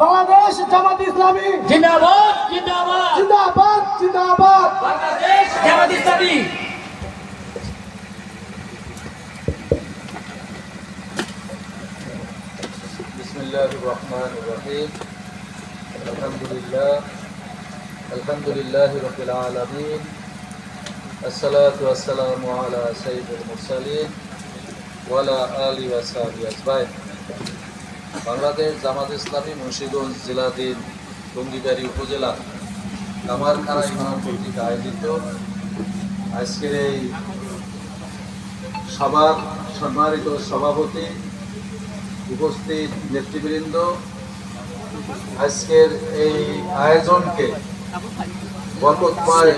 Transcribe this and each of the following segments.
বাংলাদেশ জামাত ইসলামী জিন্দাবাদ জিন্দাবাদ জিন্দাবাদ জিন্দাবাদ বাংলাদেশ জামাত ইসলামী بسم الله الرحمن الرحيم الحمد لله الحمد لله رب العالمين الصلاة والسلام على سيد المرسلين وعلى آله وصحبه أجمعين বাংলাদেশ জামাত ইসলামী মুন্সিগঞ্জ জেলাধীন টঙ্গিবাড়ি উপজেলা কামারখানা ইমাম কর্তৃক আয়োজিত আজকের এই সভার সম্মানিত সভাপতি উপস্থিত নেতৃবৃন্দ, আজকের এই আয়োজনকে বরকতময়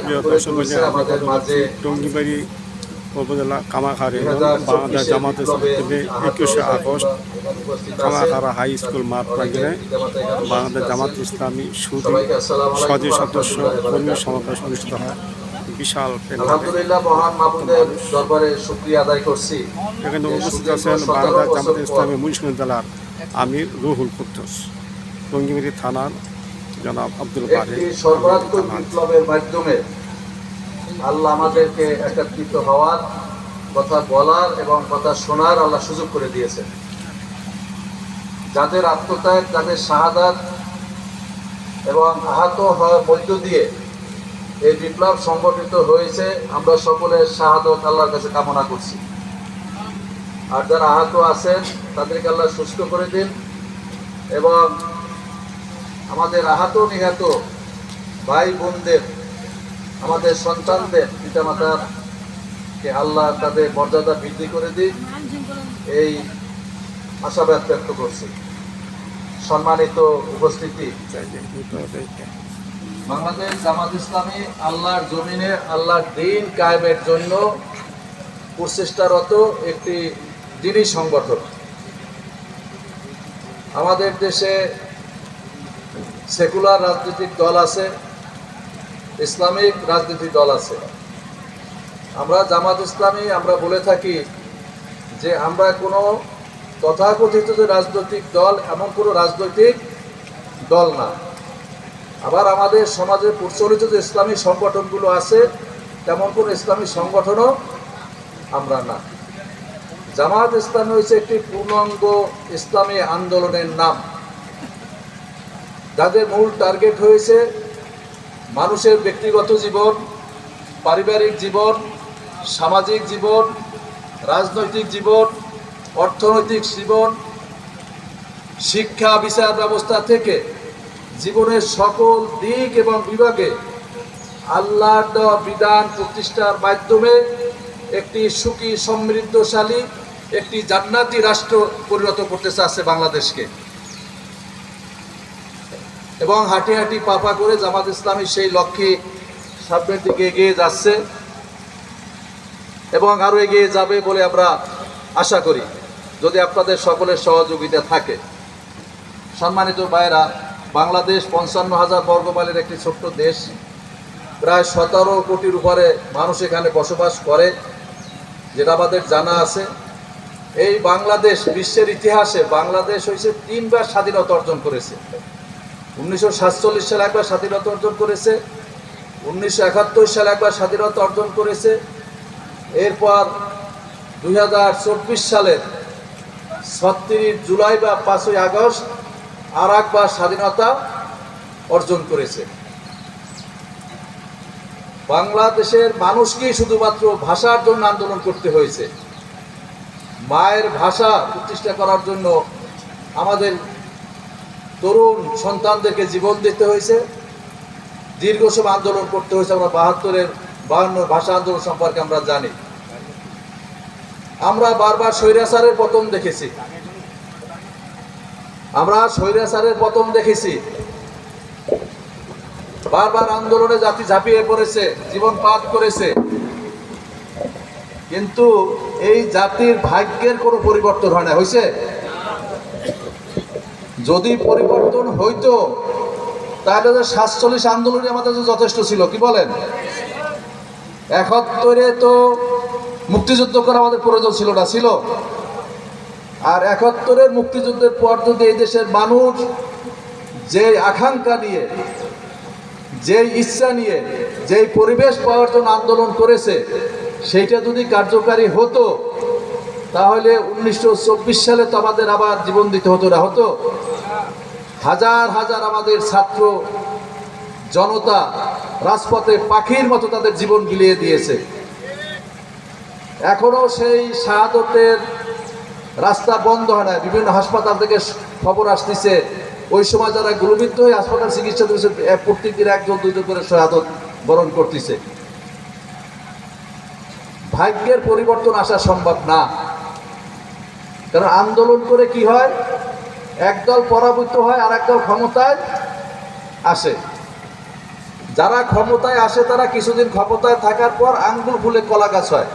আমাদের মাঝে টঙ্গিবাড়ি উপজেলা কামাখারে বাংলাদেশ জামাত ইসলামী একুশে আগস্ট কামাখারা হাই স্কুল মাঠ অনেকে প্রাঙ্গণে বাংলাদেশ জামাত। ইসলামী সুদী সদী সদস্য কর্মী সমাবেশ অনুষ্ঠিত হয়। বিশাল আলহামদুলিল্লাহ মহান মাহবুদের দরবারে শুক্রিয়া আদায় করছি। এখানে উপস্থিত আছেন বাংলাদেশ জামাত ইসলামী মুন্সিগঞ্জ জেলার আমির রুহুল কুদ্দুস টঙ্গিবাড়ি থানার জনাব আব্দুল বারি সর্বাত্মক বিপ্লবের মাধ্যমে আল্লাহ আমাদেরকে একত্রিত হওয়ার কথা বলার এবং কথা শোনার আল্লাহ সুযোগ করে দিয়েছেন। যাদের আত্মত্যাগ, যাদের শাহাদাত এবং আহত হওয়ার মধ্য দিয়ে এই বিপ্লব সংগঠিত হয়েছে, আমরা সকলের শাহাদত আল্লাহর কাছে কামনা করছি। আর যারা আহত আছেন, তাদেরকে আল্লাহ সুস্থ করে দিন এবং আমাদের আহত নিহত ভাই বোনদের আমাদের সন্তানদের, পিতামাতার কে আল্লাহ তাদের মর্যাদা বৃদ্ধি করে দিক। এই আশাবাদ ব্যক্ত করছি। সম্মানিত উপস্থিতি। বাংলাদেশ জামাত ইসলামী আল্লাহর জমিনে, আল্লাহর দিন কায়েমের জন্য প্রচেষ্টারত একটি দিনই সংগঠন। আমাদের দেশে সেকুলার রাজনৈতিক দল আছে। ইসলামিক রাজনীতি দল আছে। আমরা জামাত ইসলামী, আমরা বলে থাকি যে আমরা কোনো তথাকথিত যে রাজনৈতিক দল এমন কোনো রাজনৈতিক দল না। আবার আমাদের সমাজে প্রচলিত যে ইসলামী সংগঠনগুলো আছে, তেমন কোনো ইসলামী সংগঠনও আমরা না। জামাত ইসলামী হয়েছে একটি পূর্ণাঙ্গ ইসলামী আন্দোলনের নাম। যাদের মূল টার্গেট হয়েছে মানুষের ব্যক্তিগত জীবন, পারিবারিক জীবন, সামাজিক জীবন, রাজনৈতিক জীবন, অর্থনৈতিক জীবন, শিক্ষা, বিচার ব্যবস্থা থেকে জীবনের সকল দিক এবং বিভাগে আল্লাহর বিধান প্রতিষ্ঠার মাধ্যমে একটি সুখী, সমৃদ্ধশালী, একটি জান্নাতি রাষ্ট্র পরিণত করতে চাচ্ছে বাংলাদেশকে। এবং হাঁটি হাঁটি পাপা করে জামাত ইসলামী সেই লক্ষ্যে সামনের দিকে এগিয়ে যাচ্ছে এবং আরও এগিয়ে যাবে বলে আমরা আশা করি, যদি আপনাদের সকলের সহযোগিতা থাকে। সম্মানিত ভাইরা বাংলাদেশ পঞ্চান্ন হাজার বর্গমাইলের একটি ছোট্ট দেশ। প্রায় সতেরো কোটির উপরে মানুষ এখানে বসবাস করে, যেটা আমাদের জানা আছে। এই বাংলাদেশ বিশ্বের ইতিহাসে বাংলাদেশ হয়েছে তিনবার স্বাধীনতা অর্জন করেছে। উনিশশো সাতচল্লিশ সালে একবার স্বাধীনতা অর্জন করেছে। উনিশশো একাত্তর সালে একবার স্বাধীনতা অর্জন করেছে। এরপর দুই হাজার চব্বিশ সালের ছত্রিশ জুলাই বা পাঁচই আগস্ট আর একবার স্বাধীনতা অর্জন করেছে। বাংলাদেশের মানুষকেই শুধুমাত্র ভাষার জন্য আন্দোলন করতে হয়েছে। মায়ের ভাষা প্রতিষ্ঠা করার জন্য আমাদের তরুণ সন্তানদেরকে জীবন দিতে হয়েছে। দীর্ঘ সময় আন্দোলন করতে হয়েছে, আমরা বাহাত্তরের বাহান্ন ভাষা আন্দোলন সম্পর্কে আমরা জানি। আমরা বারবার স্বৈরাচারের পতন দেখেছি। আমরা স্বৈরাচারের পতন দেখেছি। বারবার আন্দোলনে জাতি ঝাঁপিয়ে পড়েছে, জীবন পাত করেছে। কিন্তু এই জাতির ভাগ্যের কোনো পরিবর্তন হয় না হয়েছে? যদি পরিবর্তন হইতো, তাহলে তো সাতচল্লিশ আন্দোলনই আমাদের যথেষ্ট ছিল। কি বলেন? একাত্তরে তো মুক্তিযুদ্ধ করা আমাদের প্রয়োজন ছিল না, ছিল। আর একাত্তরের মুক্তিযুদ্ধের পর যদি এই দেশের মানুষ যে আকাঙ্ক্ষা নিয়ে, যেই ইচ্ছা নিয়ে, যেই পরিবেশ জন্য আন্দোলন করেছে, সেইটা যদি কার্যকারী হতো, তাহলে উনিশশো চব্বিশ সালে তো আমাদের আবার জীবন দিতে হতো না, হতো। হাজার হাজার আমাদের ছাত্র জনতা রাজপথে পাখির মতো তাদের জীবন বিলিয়ে দিয়েছে। এখনও সেই শাহাদতের রাস্তা বন্ধ হয় না বিভিন্ন হাসপাতাল থেকে খবর আসতেছে, ওই সময় যারা গুরুবিদ্ধ হয়ে হাসপাতাল চিকিৎসা দিয়েছে প্রত্যেক দিন একজন, দুইজন করে শাহাদত বরণ করতেছে। ভাগ্যের পরিবর্তন আসা সম্ভব না। কারণ আন্দোলন করে কি হয়? একদল পরাভূত হয় আর একদল ক্ষমতায় আসে। যারা ক্ষমতায় আসে, তারা কিছুদিন ক্ষমতায় থাকার পর আঙ্গুল ফুলে কলা গাছ হয়।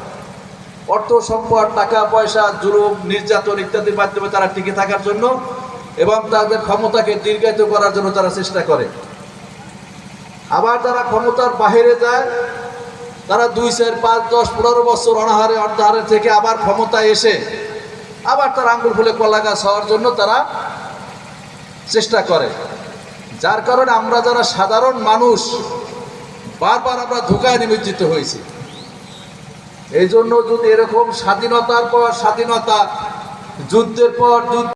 অর্থ সম্পদ, টাকা, পয়সা, জুলুম, নির্যাতন ইত্যাদির মাধ্যমে তারা টিকে থাকার জন্য এবং তাদের ক্ষমতাকে দীর্ঘায়িত করার জন্য তারা চেষ্টা করে। আবার যারা ক্ষমতার বাহিরে যায়, তারা দুই, চার, পাঁচ, দশ, পনেরো বছর অনাহারে অর্ধাহারে থেকে আবার ক্ষমতায় এসে আবার তারা আঙ্গুল ফুলে কলা গাছ হওয়ার জন্য তারা চেষ্টা করে। যার কারণে আমরা যারা সাধারণ মানুষ, বারবার আমরা ধোকায় নিমজ্জিত হয়েছি। এই জন্য যদি এরকম স্বাধীনতার পর স্বাধীনতা, যুদ্ধের পর যুদ্ধ